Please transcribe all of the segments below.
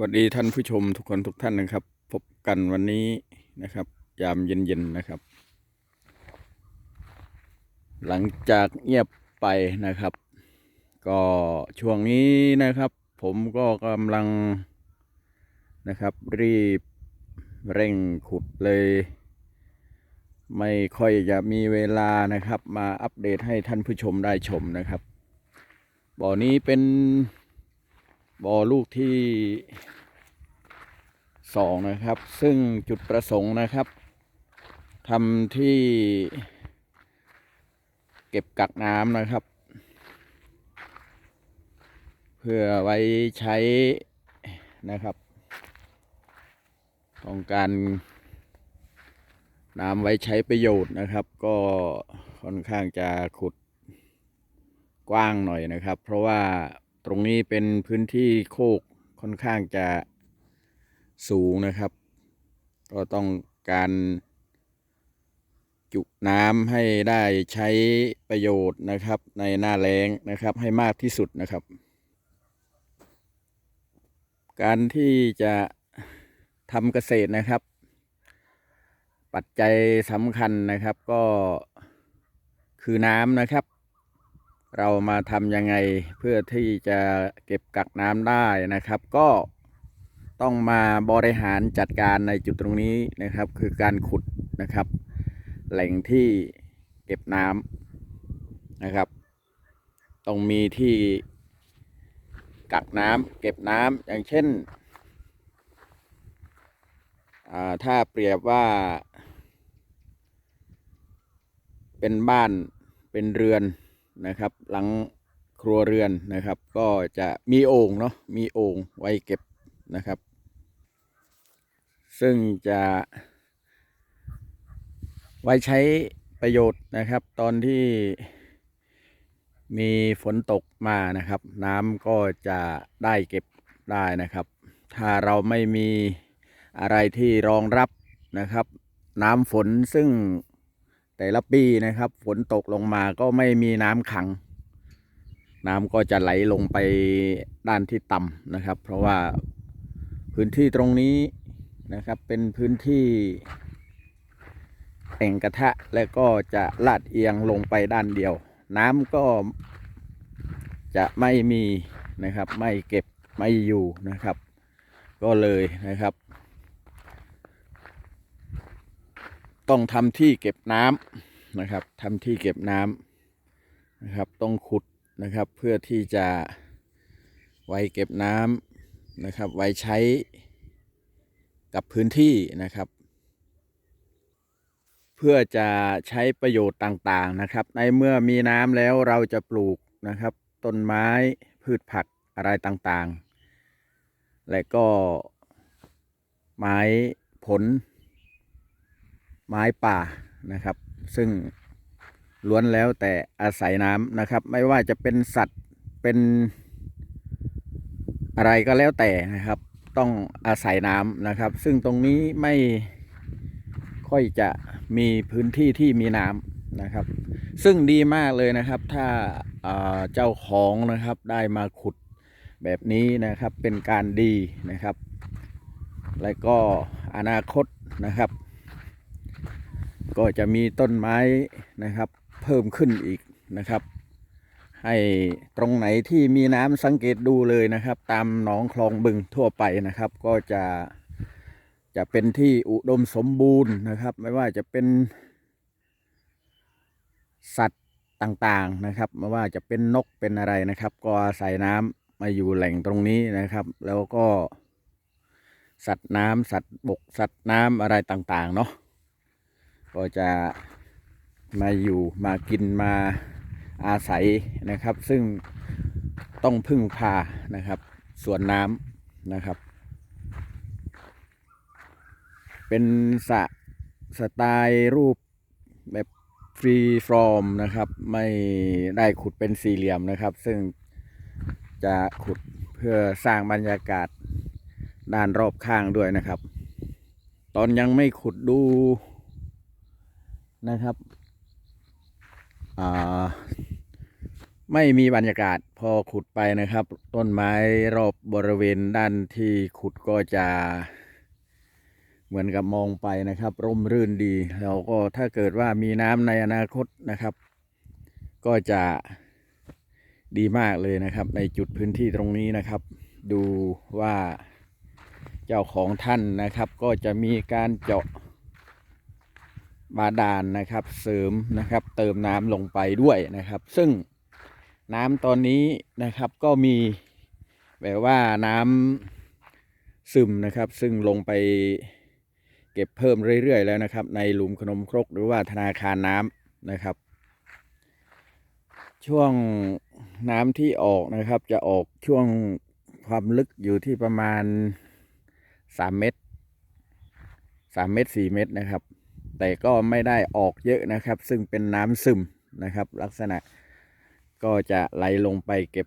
สวัสดีท่านผู้ชมทุกคนทุกท่านนะครับ พบกันวันนี้นะครับ ยามเย็นๆนะครับ หลังจากเงียบไปนะครับ ก็ช่วงนี้นะครับ ผมก็กำลังนะครับ รีบเร่งขุดเลย ไม่ค่อยจะมีเวลานะครับ มาอัปเดตให้ท่านผู้ชมได้ชมนะครับ บ่อนี้เป็น บ่อลูกที่สองนะครับ ซึ่งจุดประสงค์นะครับทำที่ เก็บกักน้ำนะครับ เพื่อไว้ใช้นะครับต้องการน้ำไว้ใช้ประโยชน์นะครับ ก็ค่อนข้างจะขุดกว้างหน่อยนะครับ เพราะว่า ตรงนี้เป็นพื้นที่โคกค่อนข้างจะสูงนะครับ ก็ต้องการจุน้ำให้ได้ใช้ประโยชน์นะครับในหน้าแล้งนะครับให้มากที่สุดนะครับ การที่จะทำเกษตรนะครับ ปัจจัยสำคัญนะครับก็คือน้ำนะครับ เรามาทำยังไงเพื่อที่จะเก็บกักน้ำได้นะครับ ก็ต้องมาบริหารจัดการในจุดตรงนี้นะครับ คือการขุดนะครับ แหล่งที่เก็บน้ำนะครับต้องมีที่กักน้ำเก็บน้ำอย่างเช่นถ้าเปรียบว่า เป็นบ้านเป็นเรือน นะครับ หลังครัวเรือนนะครับ ก็จะมีโอ่งเนาะมีโอ่งไว้เก็บนะครับ ซึ่งจะไว้ใช้ประโยชน์นะครับ ตอนที่มีฝนตกมานะครับ น้ำก็จะได้เก็บได้นะครับ ถ้าเราไม่มีอะไรที่รองรับนะครับ น้ำฝนซึ่ง แต่ละปีนะครับฝนตกลงมาก็ไม่มีน้ำขัง น้ำก็จะไหลลงไปด้านที่ต่ำนะครับ เพราะว่าพื้นที่ตรงนี้นะครับเป็นพื้นที่แอ่งกระทะและก็จะลาดเอียงลงไปด้านเดียว น้ำก็จะไม่มีนะครับ ไม่เก็บไม่อยู่นะครับ ก็เลยนะครับ ต้องทำที่เก็บน้ำนะครับทำที่เก็บน้ำนะครับต้องขุดนะครับเพื่อที่จะไว้เก็บน้ำนะครับไว้ใช้กับพื้นที่นะครับ เพื่อจะใช้ประโยชน์ต่างๆนะครับ ในเมื่อมีน้ำแล้วเราจะปลูกนะครับ ต้นไม้พืชผักอะไรต่างๆ และก็ไม้ผล ไม้ป่านะครับ ซึ่งล้วนแล้วแต่อาศัยน้ำนะครับ ไม่ว่าจะเป็นสัตว์เป็นอะไรก็แล้วแต่นะครับ ต้องอาศัยน้ำนะครับ ซึ่งตรงนี้ไม่ค่อยจะมีพื้นที่ที่มีน้ำนะครับ ซึ่งดีมากเลยนะครับ ถ้าเอ่อเจ้าของนะครับได้มาขุดแบบนี้นะครับเป็นการดีนะครับ และก็อนาคตนะครับ ก็จะมีต้นไม้นะครับเพิ่มขึ้นอีกนะครับ ให้ตรงไหนที่มีน้ำสังเกตดูเลยนะครับ ตามหนองคลองบึงทั่วไปนะครับ ก็จะจะเป็นที่อุดมสมบูรณ์นะครับ ไม่ว่าจะเป็น สัตว์ต่างๆนะครับ ไม่ว่าจะเป็นนกเป็นอะไรนะครับ ก็อาศัยน้ำมาอยู่แหล่งตรงนี้นะครับ แล้วก็สัตว์น้ำสัตว์บกสัตว์น้ำอะไรต่างๆ เนาะ ก็จะมาอยู่มากินมาอาศัยนะครับ ซึ่งต้องพึ่งพานะครับส่วนน้ำนะครับ เป็นสระสไตล์รูปแบบฟรีฟอร์มนะครับ ไม่ได้ขุดเป็นสี่เหลี่ยมนะครับ ซึ่งจะขุดเพื่อสร้างบรรยากาศด้านรอบข้างด้วยนะครับ ตอนยังไม่ขุดดู นะครับไม่มีบรรยากาศพอขุดไปนะครับ ต้นไม้รอบบริเวณด้านที่ขุดก็จะเหมือนกับมองไปนะครับ ร่มรื่นดี แล้วก็ถ้าเกิดว่ามีน้ำในอนาคตนะครับ ก็จะดีมากเลยนะครับ ในจุดพื้นที่ตรงนี้นะครับ ดูว่าเจ้าของท่านนะครับ ก็จะมีการเจาะ บาดาลนะครับ เสริมนะครับ เติมน้ำลงไปด้วยนะครับ ซึ่งน้ำตอนนี้นะครับก็มีแบบว่าน้ำซึมนะครับ ซึ่งลงไปเก็บเพิ่มเรื่อยๆแล้วนะครับ ในหลุมขนมครกหรือว่าธนาคารน้ำนะครับ ช่วงน้ำที่ออกนะครับ จะออกช่วงความลึกอยู่ที่ประมาณ 3 เมตร 3 เมตร 4 เมตรนะครับ แต่ก็ไม่ได้ออกเยอะนะครับ ซึ่งเป็นน้ำซึมนะครับ ลักษณะก็จะไหลลงไปเก็บ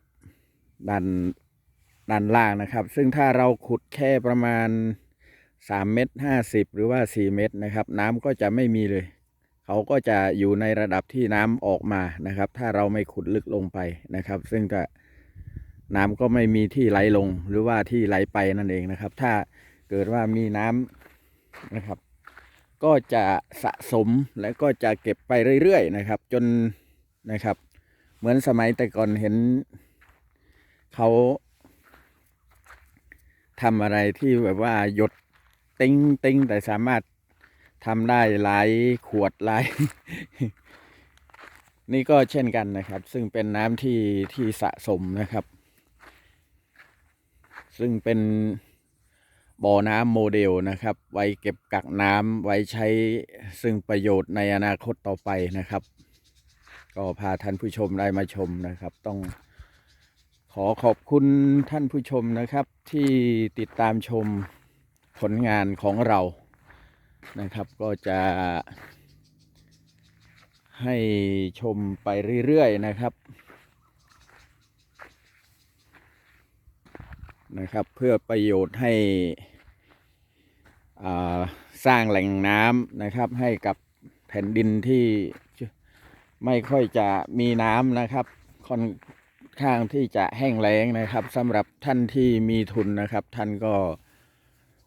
ด้านด้านล่างนะครับ ซึ่งถ้าเราขุดแค่ประมาณ3เมตร50 หรือว่า 4 เมตรนะครับ น้ำก็จะไม่มีเลย เขาก็จะอยู่ในระดับที่น้ำออกมานะครับ ถ้าเราไม่ขุดลึกลงไปนะครับ ซึ่งก็น้ำก็ไม่มีที่ไหลลงหรือว่าที่ไหลไปนั่นเองนะครับ ถ้าเกิดว่ามีน้ำนะครับ ก็จะสะสมและก็จะเก็บไปเรื่อยๆนะครับ จนนะครับ เหมือนสมัยแต่ก่อนเห็นเขาทำอะไรที่แบบว่าหยดติ้งติ้งแต่สามารถทำได้หลายขวดหลาย นี่ก็เช่นกันนะครับ ซึ่งเป็นน้ำที่ที่สะสมนะครับ ซึ่งเป็น บ่อน้ำโมเดลนะครับ ไว้เก็บกักน้ำไว้ใช้ซึ่งประโยชน์ในอนาคตต่อไปนะครับ ก็พาท่านผู้ชมได้มาชมนะครับ ต้องขอขอบคุณท่านผู้ชมนะครับ ที่ติดตามชมผลงานของเรานะครับ ก็จะให้ชมไปเรื่อยๆนะครับนะครับ เพื่อประโยชน์ให้ สร้างแหล่งน้ำนะครับ ให้กับแผ่นดินที่ไม่ค่อยจะมีน้ำนะครับ ค่อนข้างที่จะแห้งแล้งนะครับสำหรับท่านที่มีทุนนะครับ ท่านก็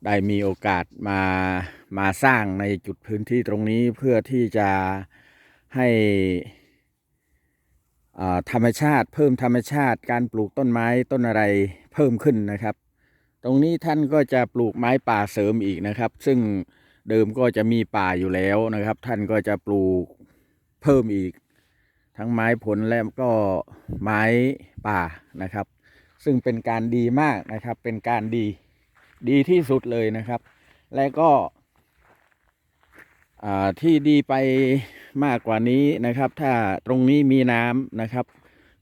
ได้มีโอกาสมามาสร้างในจุดพื้นที่ตรงนี้เพื่อที่จะให้อาธรรมชาติ เพิ่มธรรมชาติการปลูกต้นไม้ต้นอะไรเพิ่มขึ้นนะครับ ตรงนี้ท่านก็จะปลูกไม้ป่าเสริมอีกนะครับ ซึ่งเดิมก็จะมีป่าอยู่แล้วนะครับ ท่านก็จะปลูกเพิ่มอีก ทั้งไม้ผลและก็ไม้ป่านะครับ ซึ่งเป็นการดีมากนะครับ เป็นการดีดีที่สุดเลยนะครับ และก็ที่ดีไปมากกว่านี้นะครับ ถ้าตรงนี้มีน้ำนะครับ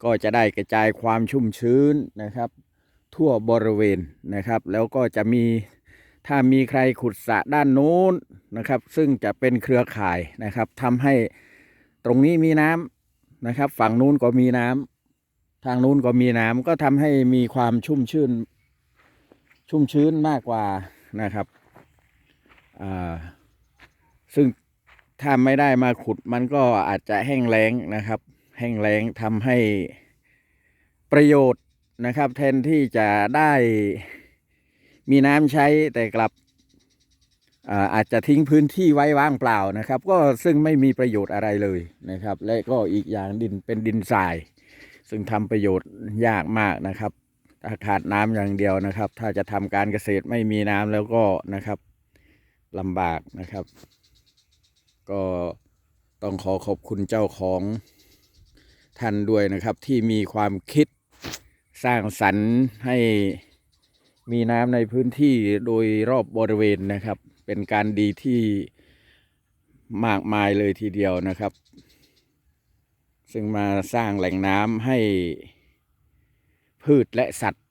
ก็จะได้กระจายความชุ่มชื้นนะครับ ทั่วบริเวณนะครับ แล้วก็จะมีถ้ามีใครขุดสระด้านโน้นนะครับ ซึ่งจะเป็นเครือข่ายนะครับทำให้ตรงนี้มีน้ำนะครับ ฝั่งนู้นก็มีน้ำทางนู้นก็มีน้ำก็ทำให้มีความชุ่มชื้นชุ่มชื้นมากกว่านะครับซึ่งถ้าไม่ได้มาขุดมันก็อาจจะแห้งแล้งนะครับ แห้งแล้งทำให้ประโยชน์ นะครับ แทนที่จะได้มีน้ำใช้แต่กลับอาอาจจะทิ้งพื้นที่ไว้ว่างเปล่านะครับ ก็ซึ่งไม่มีประโยชน์อะไรเลยนะครับ และก็อีกอย่างดินเป็นดินทราย ซึ่งทำประโยชน์ยากมากนะครับถ้าขาดน้ำอย่างเดียวนะครับ ถ้าจะทำการเกษตรไม่มีน้ำแล้วก็นะครับลำบากนะครับ ก็ต้องขอขอบคุณเจ้าของท่านด้วยนะครับที่มีความคิด สร้างสรรค์ให้มีน้ำในพื้นที่โดยรอบบริเวณนะครับ เป็นการดีที่มากมายเลยทีเดียวนะครับ ซึ่งมาสร้างแหล่งน้ำให้พืชและสัตว์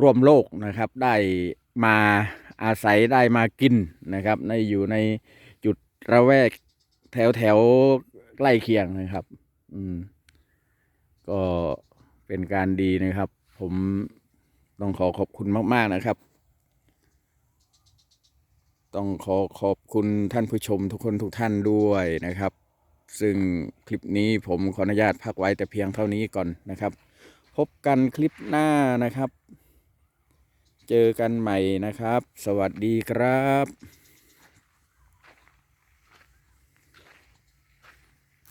ร่วมโลกนะครับ ได้มาอาศัยได้มากินนะครับ ในอยู่ในจุดระแวกแถวแถวๆใกล้เคียงนะครับ อืม ก็เป็นการดีนะครับ ผมต้องขอขอบคุณมาก ๆ นะครับ ต้องขอขอบคุณท่านผู้ชมทุกคนทุกท่านด้วยนะครับ ซึ่งคลิปนี้ผมขออนุญาตพักไว้แต่เพียงเท่านี้ก่อนนะครับ พบกันคลิปหน้านะครับ เจอกันใหม่นะครับ สวัสดีครับ